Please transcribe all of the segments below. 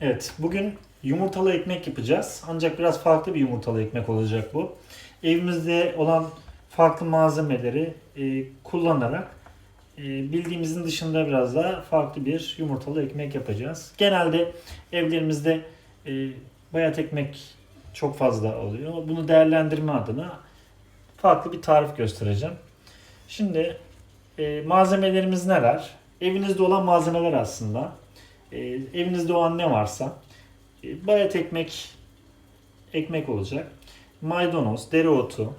Evet, bugün yumurtalı ekmek yapacağız. Ancak biraz farklı bir yumurtalı ekmek olacak bu. Evimizde olan farklı malzemeleri e, kullanarak e, bildiğimizin dışında biraz daha farklı bir yumurtalı ekmek yapacağız. Genelde evlerimizde e, bayat ekmek çok fazla oluyor. Bunu değerlendirme adına farklı bir tarif göstereceğim. Şimdi e, malzemelerimiz neler? Evinizde olan malzemeler aslında. E, evinizde olan ne varsa e, bayat ekmek ekmek olacak. Maydanoz, dereotu,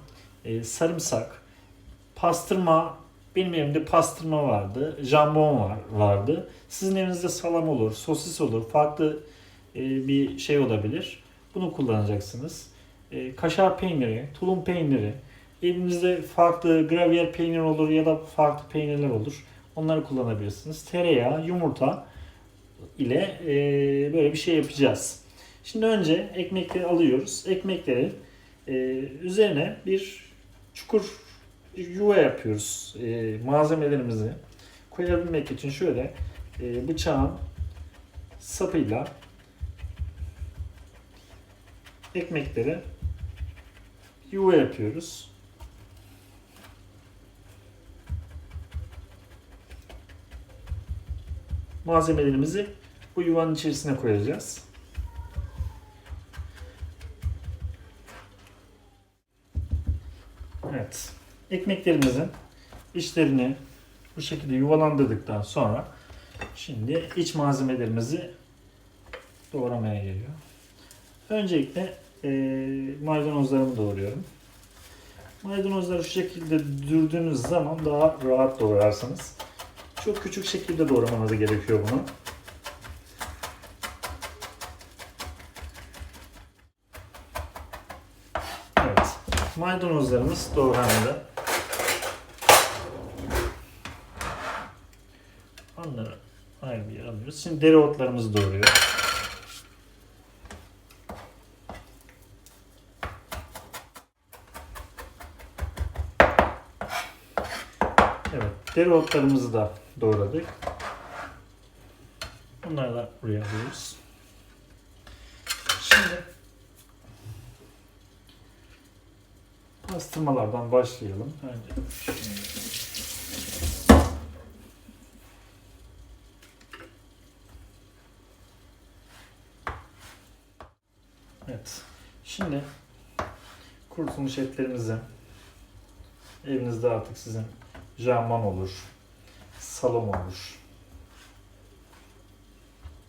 e, sarımsak, pastırma benim evimde pastırma vardı, jambon var, vardı. Sizin evinizde salam olur, sosis olur, farklı e, bir şey olabilir. Bunu kullanacaksınız. E, kaşar peyniri, tulum peyniri, evinizde farklı gravyer peynir olur ya da farklı peynirler olur. Onları kullanabilirsiniz. Tereyağı, yumurta ile e, böyle bir şey yapacağız. Şimdi önce ekmekleri alıyoruz. Ekmekleri e, üzerine bir çukur yuva yapıyoruz. E, malzemelerimizi koyabilmek için şöyle e, bıçağın sapıyla ekmekleri yuva yapıyoruz. Malzemelerimizi bu yuvanın içerisine koyacağız. Evet. Ekmeklerimizin içlerini bu şekilde yuvalandırdıktan sonra şimdi iç malzemelerimizi doğramaya geliyor. Öncelikle e, maydanozlarımı doğruyorum. Maydanozları şu şekilde dürdüğünüz zaman daha rahat doğrarsınız. Çok küçük şekilde doğramanız gerekiyor bunu. Evet. Maydanozlarımız doğrandı. Onları ayrı bir yere alıyoruz. Şimdi dereotlarımızı doğruyor. Evet, dereotlarımızı da doğradık. Bunları da buraya alıyoruz. Şimdi pastırmalardan başlayalım. Önce Evet. Şimdi kurutulmuş etlerimizi evinizde artık sizin jambon olur, salam olur.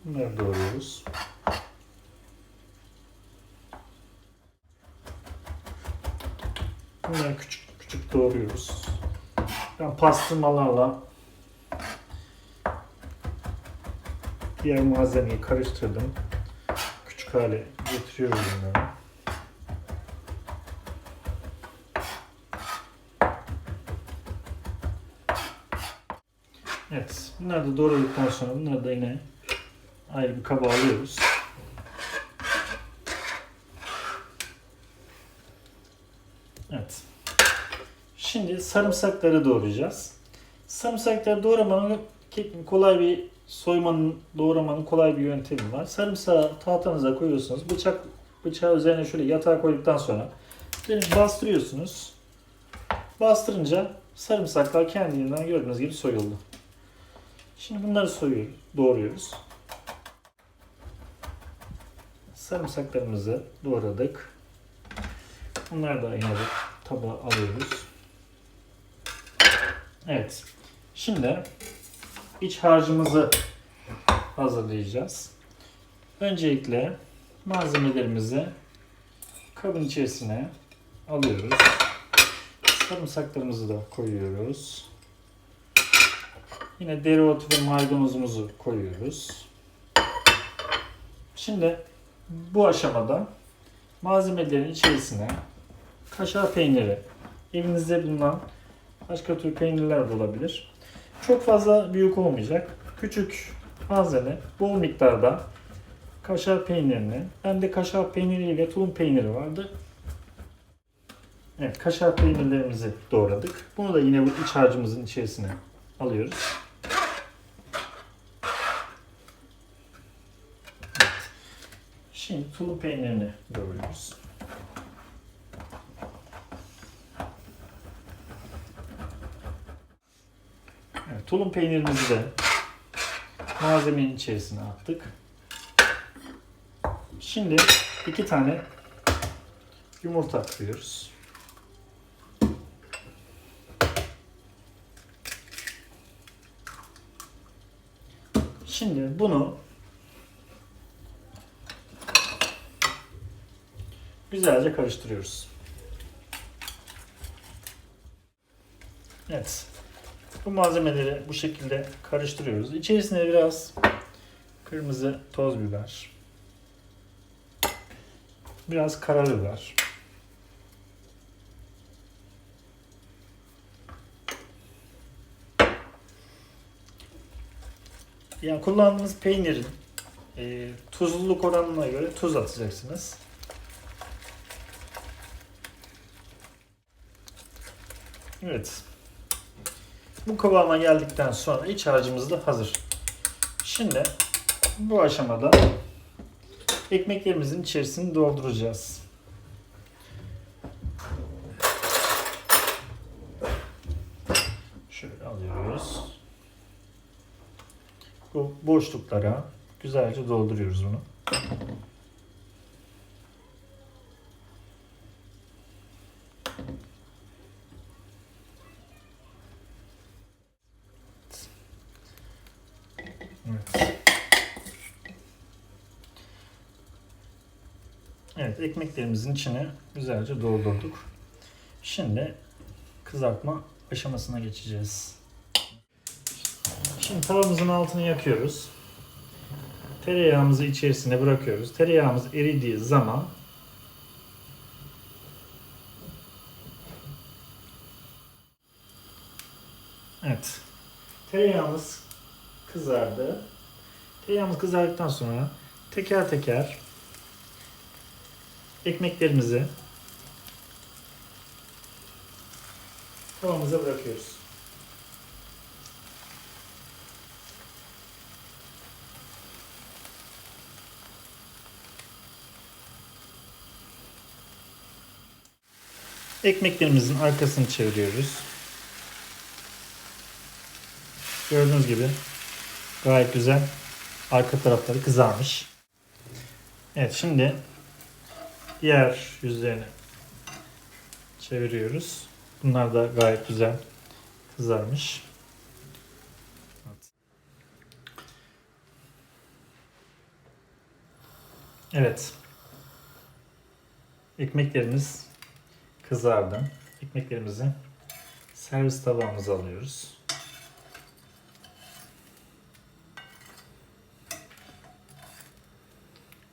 Bunları doğruyoruz. Bunları küçük küçük doğruyoruz. Ben pastırmalarla diğer malzemeyi karıştırdım. Küçük hale getiriyorum bunları. Evet. Bunları da doğradıktan sonra bunları da yine ayrı bir kaba alıyoruz. Evet. Şimdi sarımsakları doğrayacağız. Sarımsakları doğramanın kolay bir soymanın, doğramanın kolay bir yöntemi var. Sarımsağı tahtanıza koyuyorsunuz. Bıçak bıçağı üzerine şöyle yatağa koyduktan sonra bastırıyorsunuz. Bastırınca sarımsaklar kendiliğinden gördüğünüz gibi soyuldu. Şimdi bunları soyuyoruz, doğruyoruz. Sarımsaklarımızı doğradık. Bunları da yine tabağa alıyoruz. Evet. Şimdi iç harcımızı hazırlayacağız. Öncelikle malzemelerimizi kabın içerisine alıyoruz. Sarımsaklarımızı da koyuyoruz. Yine dereotu ve maydanozumuzu koyuyoruz. Şimdi bu aşamada malzemelerin içerisine kaşar peyniri, evinizde bulunan başka tür peynirler de olabilir. Çok fazla büyük olmayacak. Küçük malzeme, bol miktarda kaşar peynirini, bende kaşar peyniri ile tulum peyniri vardı. Evet, kaşar peynirlerimizi doğradık. Bunu da yine bu iç harcımızın içerisine alıyoruz. Şimdi tulum peynirini doğruyoruz. Evet, tulum peynirimizi de malzemenin içerisine attık. Şimdi iki tane yumurta kırıyoruz. Şimdi bunu güzelce karıştırıyoruz. Evet. Bu malzemeleri bu şekilde karıştırıyoruz. İçerisine biraz kırmızı toz biber, biraz karabiber, yani kullandığınız peynirin e, tuzluluk oranına göre tuz atacaksınız. Evet. Bu kıvama geldikten sonra iç harcımız da hazır. Şimdi bu aşamada ekmeklerimizin içerisini dolduracağız. Şöyle alıyoruz. Bu boşluklara güzelce dolduruyoruz bunu. Evet. Evet, ekmeklerimizin içine güzelce doldurduk. Şimdi kızartma aşamasına geçeceğiz. Şimdi tavamızın altını yakıyoruz. Tereyağımızı içerisine bırakıyoruz. Tereyağımız eridiği zaman Evet. Tereyağımız kızardı. Tereyağımız kızardıktan sonra teker teker ekmeklerimizi tavamıza bırakıyoruz. Ekmeklerimizin arkasını çeviriyoruz. Gördüğünüz gibi gayet güzel arka tarafları kızarmış. Evet şimdi diğer yüzlerini çeviriyoruz. Bunlar da gayet güzel kızarmış. Evet. Ekmeklerimiz kızardı. Ekmeklerimizi servis tabağımıza alıyoruz.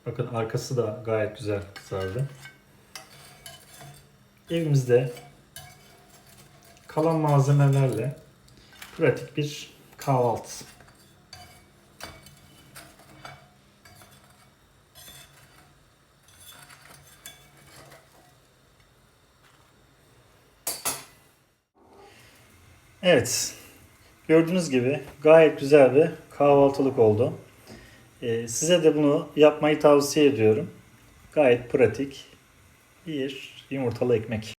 Bakın arkası da gayet güzel kızardı. Evimizde kalan malzemelerle pratik bir kahvaltı. Evet. Gördüğünüz gibi gayet güzel bir kahvaltılık oldu. Ee, size de bunu yapmayı tavsiye ediyorum. Gayet pratik bir yumurtalı ekmek.